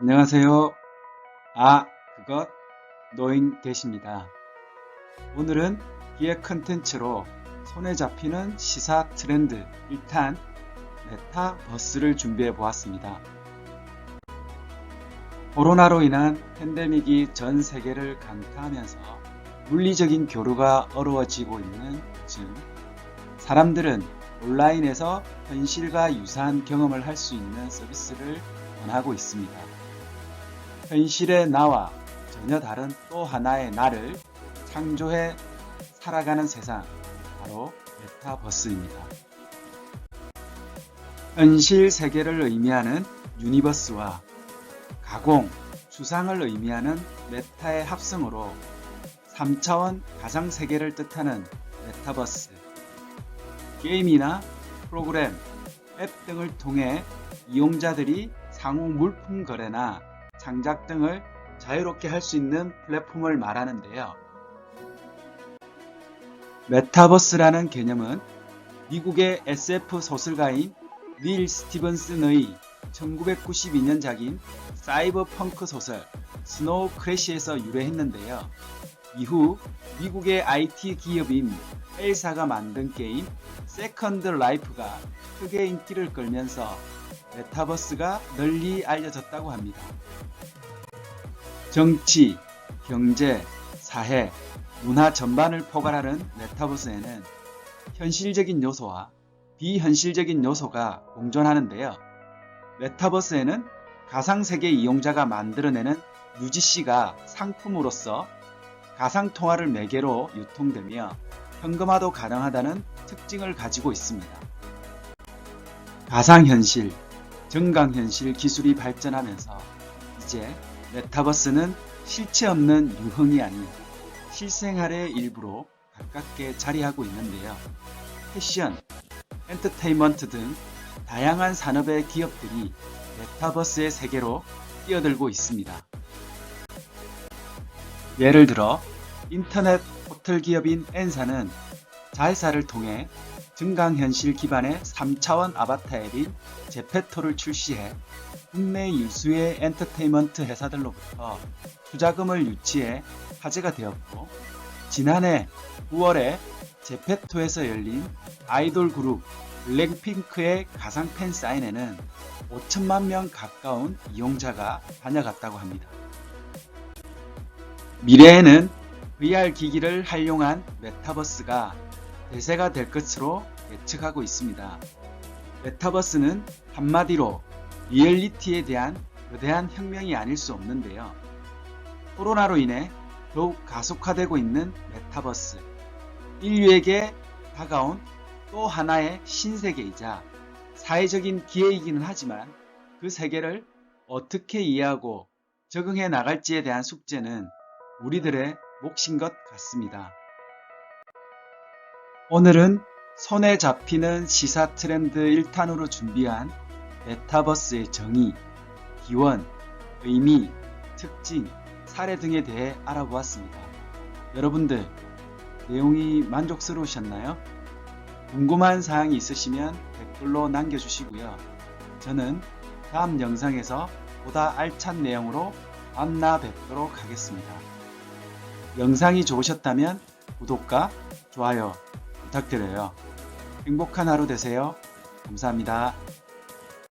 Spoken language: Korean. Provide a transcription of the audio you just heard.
안녕하세요. 아, 그것 노인 대시입니다. 오늘은 기획 컨텐츠로 손에 잡히는 시사 트렌드 1탄 메타버스를 준비해 보았습니다. 코로나로 인한 팬데믹이 전 세계를 강타하면서 물리적인 교류가 어려워지고 있는 요즘 사람들은 온라인에서 현실과 유사한 경험을 할 수 있는 서비스를 원하고 있습니다. 현실의 나와 전혀 다른 또 하나의 나를 창조해 살아가는 세상, 바로 메타버스입니다. 현실 세계를 의미하는 유니버스와 가공, 추상을 의미하는 메타의 합성으로 3차원 가상 세계를 뜻하는 메타버스. 게임이나 프로그램, 앱 등을 통해 이용자들이 상호 물품 거래나 장작 등을 자유롭게 할 수 있는 플랫폼을 말하는데요. 메타버스라는 개념은 미국의 SF 소설가인 닐 스티븐슨의 1992년작인 사이버 펑크 소설 스노우 크래시에서 유래했는데요. 이후 미국의 IT 기업인 엘사가 만든 게임 세컨드 라이프가 크게 인기를 끌면서 메타버스가 널리 알려졌다고 합니다. 정치, 경제, 사회, 문화 전반을 포괄하는 메타버스에는 현실적인 요소와 비현실적인 요소가 공존하는데요. 메타버스에는 가상세계 이용자가 만들어내는 UGC가 상품으로서 가상통화를 매개로 유통되며 현금화도 가능하다는 특징을 가지고 있습니다. 가상현실, 증강현실 기술이 발전하면서 이제 메타버스는 실체 없는 유흥이 아닌 실생활의 일부로 가깝게 자리하고 있는데요. 패션, 엔터테인먼트 등 다양한 산업의 기업들이 메타버스의 세계로 뛰어들고 있습니다. 예를 들어 인터넷 호텔 기업인 N사는 자회사를 통해 증강현실 기반의 3차원 아바타 앱인 제페토를 출시해 국내 유수의 엔터테인먼트 회사들로부터 투자금을 유치해 화제가 되었고 지난해 9월에 제페토에서 열린 아이돌 그룹 블랙핑크의 가상 팬 사인회는 5천만 명 가까운 이용자가 다녀갔다고 합니다. 미래에는 VR 기기를 활용한 메타버스가 대세가 될 것으로 예측하고 있습니다. 메타버스는 한마디로 리얼리티에 대한 거대한 혁명이 아닐 수 없는데요. 코로나로 인해 더욱 가속화되고 있는 메타버스. 인류에게 다가온 또 하나의 신세계이자 사회적인 기회이기는 하지만 그 세계를 어떻게 이해하고 적응해 나갈지에 대한 숙제는 우리들의 몫인 것 같습니다. 오늘은 손에 잡히는 시사 트렌드 1탄으로 준비한 메타버스의 정의, 기원, 의미, 특징, 사례 등에 대해 알아보았습니다. 여러분들, 내용이 만족스러우셨나요? 궁금한 사항이 있으시면 댓글로 남겨주시고요. 저는 다음 영상에서 보다 알찬 내용으로 만나 뵙도록 하겠습니다. 영상이 좋으셨다면 구독과 좋아요 부탁드려요. 행복한 하루 되세요. 감사합니다.